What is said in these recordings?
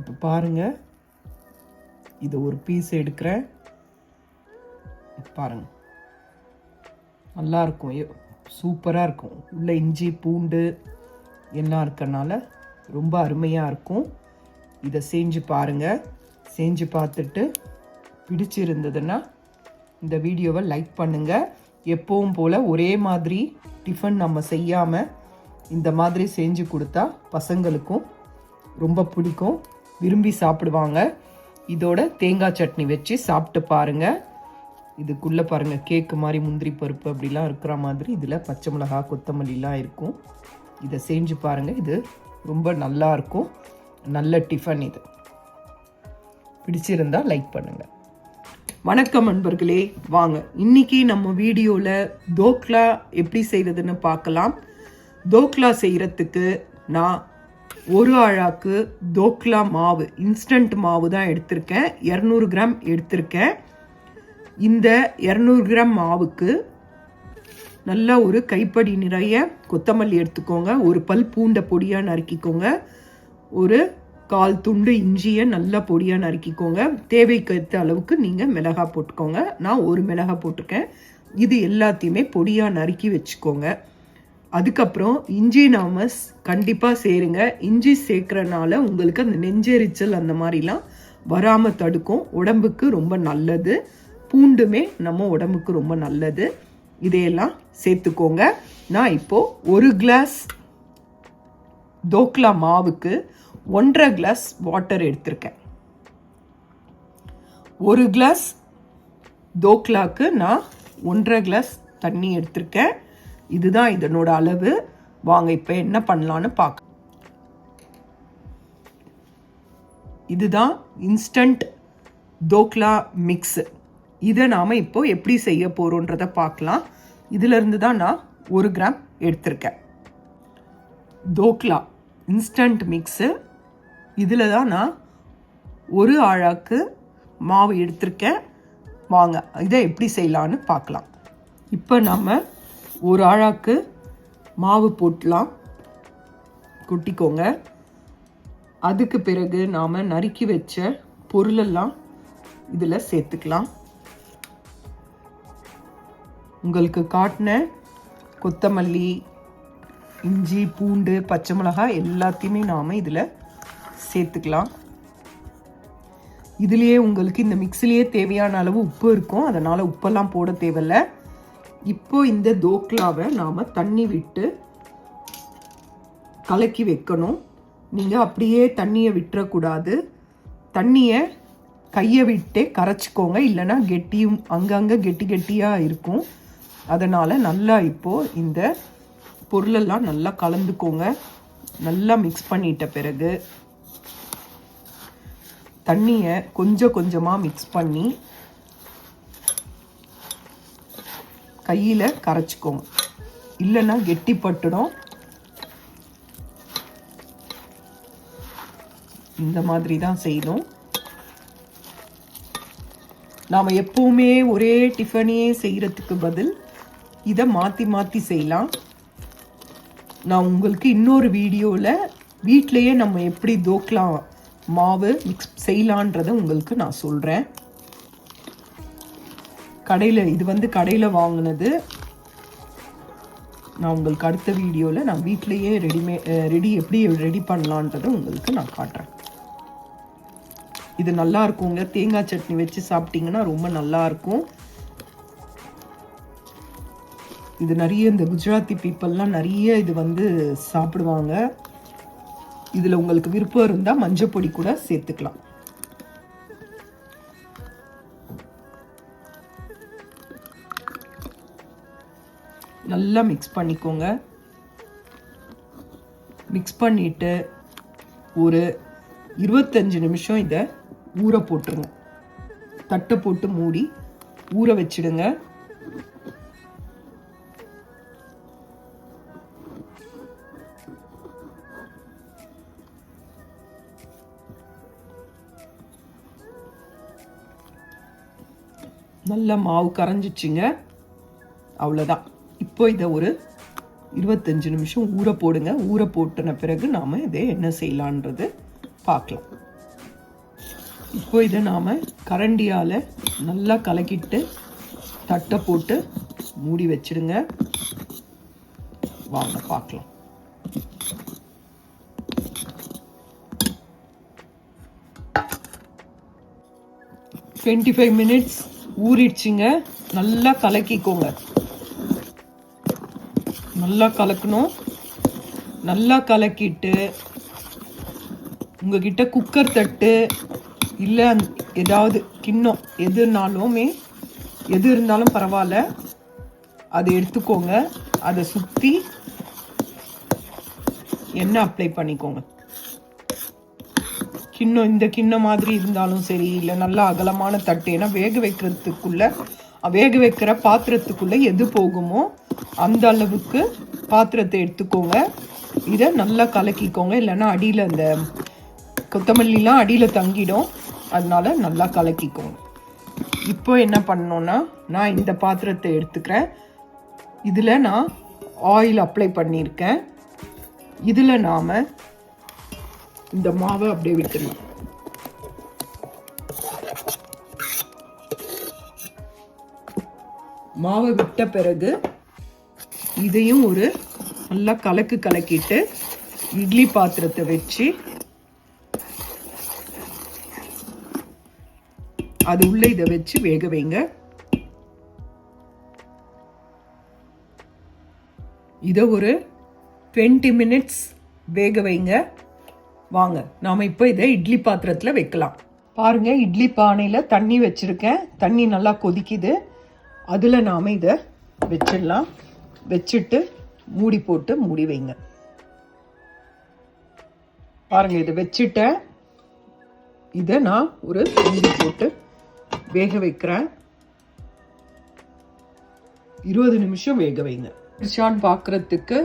இப்போ பாருங்கள் இது ஒரு பீஸ் எடுக்கிறேன். பாருங்க. நல்லா இருக்கும் சூப்பராக இருக்கும். உள்ள இஞ்சி பூண்டு எல்லாம் இருக்கனால ரொம்ப அருமையாக இருக்கும். இதை செஞ்சு பாருங்கள் செஞ்சு பார்த்துட்டு பிடிச்சிருந்ததுன்னா இந்த வீடியோவை லைக் பண்ணுங்கள் எப்பவும் போல் ஒரே மாதிரி டிஃபன் நம்ம செய்யாமல் இந்த மாதிரி செஞ்சு கொடுத்தா பசங்களுக்கும் ரொம்ப பிடிக்கும். விரும்பி சாப்பிடுவாங்க. இதோட தேங்காய் சட்னி வச்சு சாப்பிட்டு பாருங்கள் இதுக்குள்ளே பாருங்கள் கேக்கு மாதிரி முந்திரி பருப்பு அப்படிலாம் இருக்கிற மாதிரி இதில் பச்சை மிளகாய் கொத்தமல்லிலாம் இருக்கும். இதை செஞ்சு பாருங்கள் இது ரொம்ப நல்லா இருக்கும். நல்ல டிஃபன் இது. பிடிச்சிருந்தா லைக் பண்ணுங்கள் வணக்கம் நண்பர்களே வாங்க. இன்னைக்கு நம்ம வீடியோவில் தோக்லா எப்படி செய்கிறதுன்னு பார்க்கலாம். தோக்லா செய்கிறதுக்கு நான் ஒரு அழாக்கு தோக்லா மாவு இன்ஸ்டன்ட் மாவு தான் எடுத்திருக்கேன். இரநூறு கிராம் எடுத்திருக்கேன். இந்த இரநூறு கிராம் மாவுக்கு நல்லா ஒரு கைப்படி நிறைய கொத்தமல்லி எடுத்துக்கோங்க. ஒரு பல் பூண்டை பொடியாக நறுக்கிக்கோங்க. ஒரு கால் துண்டு இஞ்சியை நல்லா பொடியாக நறுக்கிக்கோங்க. தேவைக்கு ஏற்ற அளவுக்கு நீங்கள் மிளகா போட்டுக்கோங்க. நான் ஒரு மிளகா போட்டிருக்கேன். இது எல்லாத்தையுமே பொடியாக நறுக்கி வச்சுக்கோங்க. அதுக்கப்புறம் இஞ்சி நாமஸ் கண்டிப்பாக சேருங்க. இஞ்சி சேர்க்குறனால உங்களுக்கு அந்த நெஞ்செரிச்சல் அந்த மாதிரிலாம் வராமல் தடுக்கும். உடம்புக்கு ரொம்ப நல்லது. பூண்டுமே நம்ம உடம்புக்கு ரொம்ப நல்லது. இதையெல்லாம் சேர்த்துக்கோங்க. நான் இப்போது ஒரு கிளாஸ் தோக்லா மாவுக்கு ஒன்றரை கிளாஸ் வாட்டர் எடுத்திருக்கேன். ஒரு கிளாஸ் தோக்லாக்கு நான் ஒன்றரை கிளாஸ் தண்ணி எடுத்திருக்கேன். இதுதான் இதனோட அளவு. வாங்க இப்போ என்ன பண்ணலான்னு பார்க்க இதுதான் இன்ஸ்டன்ட் தோக்லா மிக்ஸு இதை நாம் இப்போ எப்படி செய்ய போகிறோன்றத பார்க்கலாம் இதிலிருந்து தான் நான் ஒரு கிராம் எடுத்திருக்கேன். தோக்லா இன்ஸ்டன்ட் மிக்ஸு இதில் தான் நான் ஒரு ஆழாக்கு மாவு எடுத்திருக்கேன். வாங்க இதை எப்படி செய்யலான்னு பார்க்கலாம் இப்போ நம்ம ஒரு ஆழாக்கு மாவு போட்டலாம் கொட்டிக்கோங்க. அதுக்கு பிறகு நாம் நறுக்கி வச்ச பொருளெல்லாம் இதில் சேர்த்துக்கலாம். உங்களுக்கு காட்டின கொத்தமல்லி இஞ்சி பூண்டு பச்சை மிளகாய் எல்லாத்தையுமே நாம் இதில் சேர்த்துக்கலாம். இதுலேயே உங்களுக்கு இந்த மிக்ஸிலேயே தேவையான அளவு உப்பு இருக்கும். அதனால் உப்பெல்லாம் போட தேவையில்ல. இப்போ இந்த தோக்லாவை நாம் தண்ணி விட்டு கலக்கி வைக்கணும். நீங்கள் அப்படியே தண்ணியை விட்டுறக்கூடாது. தண்ணியை கையை விட்டே கரைச்சிக்கோங்க. இல்லைன்னா கெட்டியும் அங்கங்கே கெட்டி கெட்டியாக இருக்கும். அதனால் நல்லா இப்போது இந்த பொருளெல்லாம் நல்லா கலந்துக்கோங்க. நல்லா மிக்ஸ் பண்ணிட்ட பிறகு தண்ணியை கொஞ்சம் கொஞ்சமாக மிக்ஸ் பண்ணி கையில் கரைச்சிக்கோங்க. இல்லைன்னா கெட்டிப்பட்டுடும் இந்த மாதிரி தான் செய்யணும். நாம் எப்போவுமே ஒரே டிஃபனையே செய்கிறதுக்கு பதில் இதை மாற்றி மாற்றி செய்யலாம். நான் உங்களுக்கு இன்னொரு வீடியோவில் வீட்டிலையே நம்ம எப்படி தோக்கலாம் மாவு மிக்ஸ் செய்யலான்றதை உங்களுக்கு நான் சொல்கிறேன் கடையில் இது வந்து கடையில் வாங்கினது. நான் உங்களுக்கு அடுத்த வீடியோவில் நான் வீட்டிலையே ரெடிமே ரெடி எப்படி ரெடி பண்ணலான்றதை உங்களுக்கு நான் காட்டுறேன். இது நல்லா இருக்குங்க. தேங்காய் சட்னி வச்சு சாப்பிட்டீங்கன்னா ரொம்ப நல்லா இருக்கும். இது நிறைய இந்த குஜராத்தி பீப்புளெலாம் நிறைய இது வந்து சாப்பிடுவாங்க. இதில் உங்களுக்கு விருப்பம் இருந்தால் மஞ்சள் பொடி கூட சேர்த்துக்கலாம். நல்லா மிக்ஸ் பண்ணிக்கோங்க. மிக்ஸ் பண்ணிவிட்டு ஒரு இருபத்தஞ்சு நிமிஷம் இதை ஊற போட்டுருங்க தட்டை போட்டு மூடி ஊற வச்சிடுங்க. நல்ல மாவு கரைஞ்சிச்சிங்க. அவ்வளோதான் இப்போ இதை ஒரு இருபத்தஞ்சு நிமிஷம் ஊற போடுங்க. ஊற போட்டன பிறகு நாம் இதை என்ன செய்யலான்றது பார்க்கலாம். இப்போ இதை நாம் கரண்டியால் நல்லா கலக்கிட்டு தட்டை போட்டு மூடி வச்சிடுங்க வாங்க பார்க்கலாம். டுவெண்ட்டி ஃபைவ் மினிட்ஸ் ஊறிடுச்சிங்க. நல்லா கலக்கிக்கோங்க. நல்லா கலக்கணும். நல்லா கலக்கிட்டு உங்ககிட்ட குக்கர் தட்டு இல்லை ஏதாவது கிண்ணம் எதுனாலுமே எது இருந்தாலும் பரவாயில்ல. அதை எடுத்துக்கோங்க. அதை சுற்றி எண்ணெய் அப்ளை பண்ணிக்கோங்க. கிண்ணம் இந்த கிண்ணம் மாதிரி இருந்தாலும் சரி இல்லை நல்லா அகலமான தட்டு. ஏன்னா வேக வைக்கிறதுக்குள்ள வேக வைக்கிற பாத்திரத்துக்குள்ளே எது போகுமோ அந்த அளவுக்கு பாத்திரத்தை எடுத்துக்கோங்க. இதை நல்லா கலக்கிக்கோங்க. இல்லைன்னா அடியில் அந்த கொத்தமல்லிலாம் அடியில் தங்கிடும். அதனால நல்லா கலக்கிக்கோங்க. இப்போ என்ன பண்ணோன்னா நான் இந்த பாத்திரத்தை எடுத்துக்கிறேன். இதில் நான் ஆயில் அப்ளை பண்ணியிருக்கேன். இதில் நாம் இந்த மாவை அப்படியே விட்டுடலாம். மாவை விட்ட பிறகு இதையும் ஒரு நல்லா கலக்கு கலக்கிட்டு இட்லி பாத்திரத்தை வச்சு அது உள்ள இதை வச்சு வேக வைங்க. இதை ஒரு டுவெண்ட்டி மினிட்ஸ் வேக வைங்க. வாங்க நாம் இப்போ இதை இட்லி பாத்திரத்தில் வைக்கலாம். பாருங்கள் இட்லி பானையில் தண்ணி வச்சுருக்கேன். தண்ணி நல்லா கொதிக்குது. அதில் நாம் இதை வச்சிடலாம். வச்சுட்டு மூடி போட்டு மூடி வைங்க. பாருங்க இதை வச்சுட்டேன் இதை நான் ஒரு மூடி போட்டு வேக வைக்கிறேன். இருபது நிமிஷம் வேக வைங்க. ரிஷான் பார்க்குறதுக்கு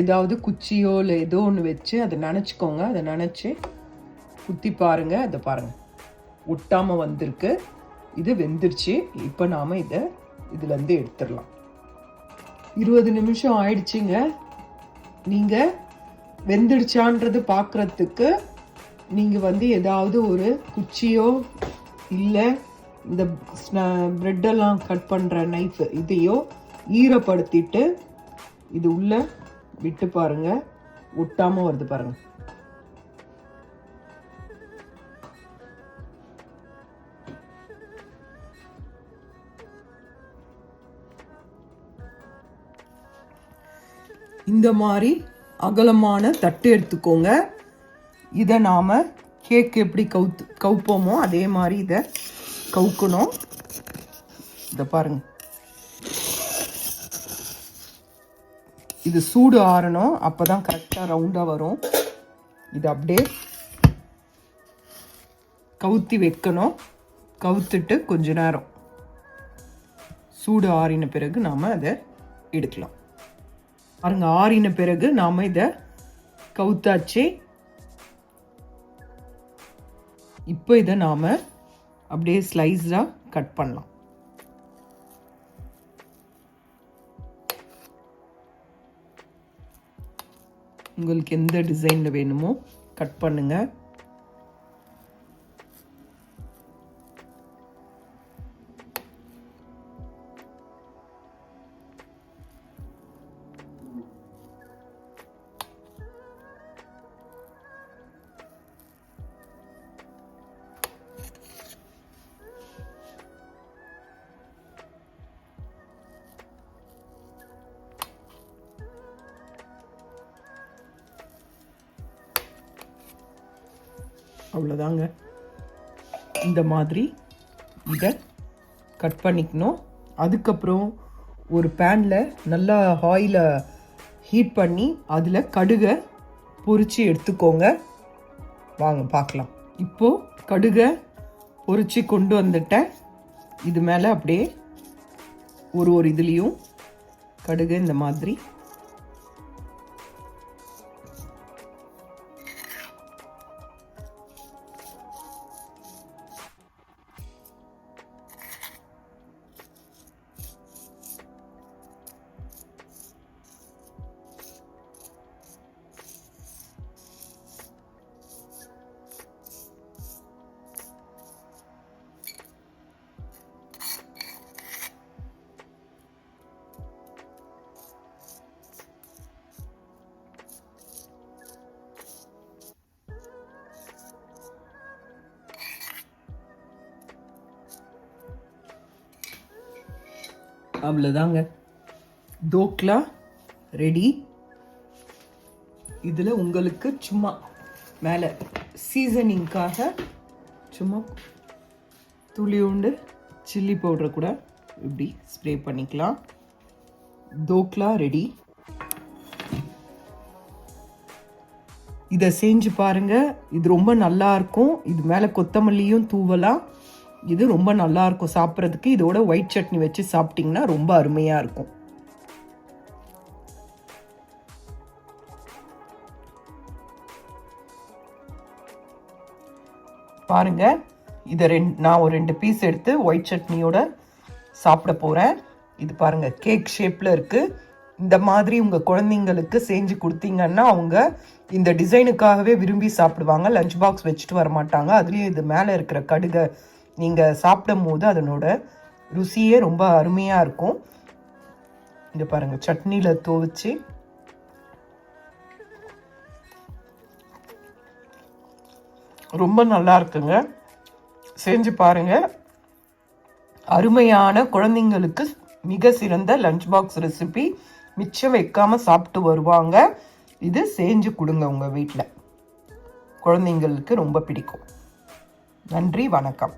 ஏதாவது குச்சியோ இல்லை ஏதோ ஒன்று வச்சு அதை நினச்சிக்கோங்க. அதை நினச்சி குத்தி பாருங்க அதை பாருங்க. ஒட்டாமல் வந்திருக்கு. இது வெந்துருச்சு இப்போ நாம் இதை இதுலேருந்து எடுத்துடலாம். இருபது நிமிஷம் ஆயிடுச்சுங்க. நீங்கள் வெந்துடுச்சான்றது பார்க்குறதுக்கு நீங்கள் வந்து ஏதாவது ஒரு குச்சியோ இல்லை இந்த ப்ரெட்டெல்லாம் கட் பண்ணுற நைஃப் இதையோ ஈரப்படுத்திட்டு இது உள்ளே விட்டு பாருங்க. ஒட்டாமல் வருது பாருங்கள் இந்த மாதிரி அகலமான தட்டு எடுத்துக்கோங்க. இதை நாம் கேக் எப்படி கவுத்து கவுப்போமோ அதே மாதிரி இதை கவுக்கணும். இதை பாருங்க. இது சூடு ஆறணும். அப்போ தான் கரெக்டாக ரவுண்டாக வரும். இது அப்படியே கவுத்தி வைக்கணும். கவுத்துட்டு கொஞ்ச நேரம். சூடு ஆறின பிறகு நாம் அதை எடுக்கலாம். பாருங்க ஆறின பிறகு நாம் இதை கவுத்தாச்சு. இப்போ இதை நாம் அப்படியே ஸ்லைஸாக கட் பண்ணலாம். உங்களுக்கு எந்த டிசைனில் வேணுமோ கட் பண்ணுங்கள் அவ்வளோதாங்க இந்த மாதிரி இதை கட் பண்ணிக்கணும். அதுக்கப்புறம் ஒரு பேனில் நல்லா ஆயிலை ஹீட் பண்ணி அதில் கடுகை பொரித்து எடுத்துக்கோங்க. வாங்க பார்க்கலாம். இப்போது கடுகை பொரித்து கொண்டு வந்துட்டேன் இது மேலே அப்படியே ஒரு ஒரு இதுலேயும் கடுகு இந்த மாதிரி அவ்வளோதாங்க தோக்லா ரெடி. இதில் உங்களுக்கு சும்மா மேலே சீசனிங்காக சும்மா துளியுண்டு சில்லி பவுடர் கூட இப்படி ஸ்ப்ரே பண்ணிக்கலாம். தோக்லா ரெடி. இதை செஞ்சு பாருங்கள் இது ரொம்ப நல்லா இருக்கும். இது மேலே கொத்தமல்லியும் தூவலாம் இது ரொம்ப நல்லா இருக்கும் சாப்பிட்றதுக்கு. இதோட ஒயிட் சட்னி வச்சு சாப்பிட்டிங்கன்னா ரொம்ப அருமையாக இருக்கும். பாருங்க இதை ரெண்டு நான் ஒரு ரெண்டு பீஸ் எடுத்து ஒயிட் சட்னியோட சாப்பிட போகிறேன் இது பாருங்க கேக் ஷேப்பில் இருக்குது இந்த மாதிரி உங்கள் குழந்தைங்களுக்கு செஞ்சு கொடுத்தீங்கன்னா அவங்க இந்த டிசைனுக்காகவே விரும்பி சாப்பிடுவாங்க. லஞ்ச் பாக்ஸ் வச்சுட்டு வர மாட்டாங்க அதுலேயும் இது மேலே இருக்கிற கடுகை நீங்கள் சாப்பிடும் போது அதனோட ருசியே ரொம்ப அருமையாக இருக்கும். இங்க பாருங்கள் சட்னியில் துவச்சி. ரொம்ப நல்லா இருக்குங்க. செஞ்சு பாருங்கள் அருமையான குழந்தைங்களுக்கு மிக சிறந்த லஞ்ச் பாக்ஸ் ரெசிபி மிச்சம் வைக்காமல் சாப்பிட்டு வருவாங்க. இது செஞ்சு கொடுங்க உங்கள் வீட்டில் குழந்தைங்களுக்கு ரொம்ப பிடிக்கும். நன்றி வணக்கம்.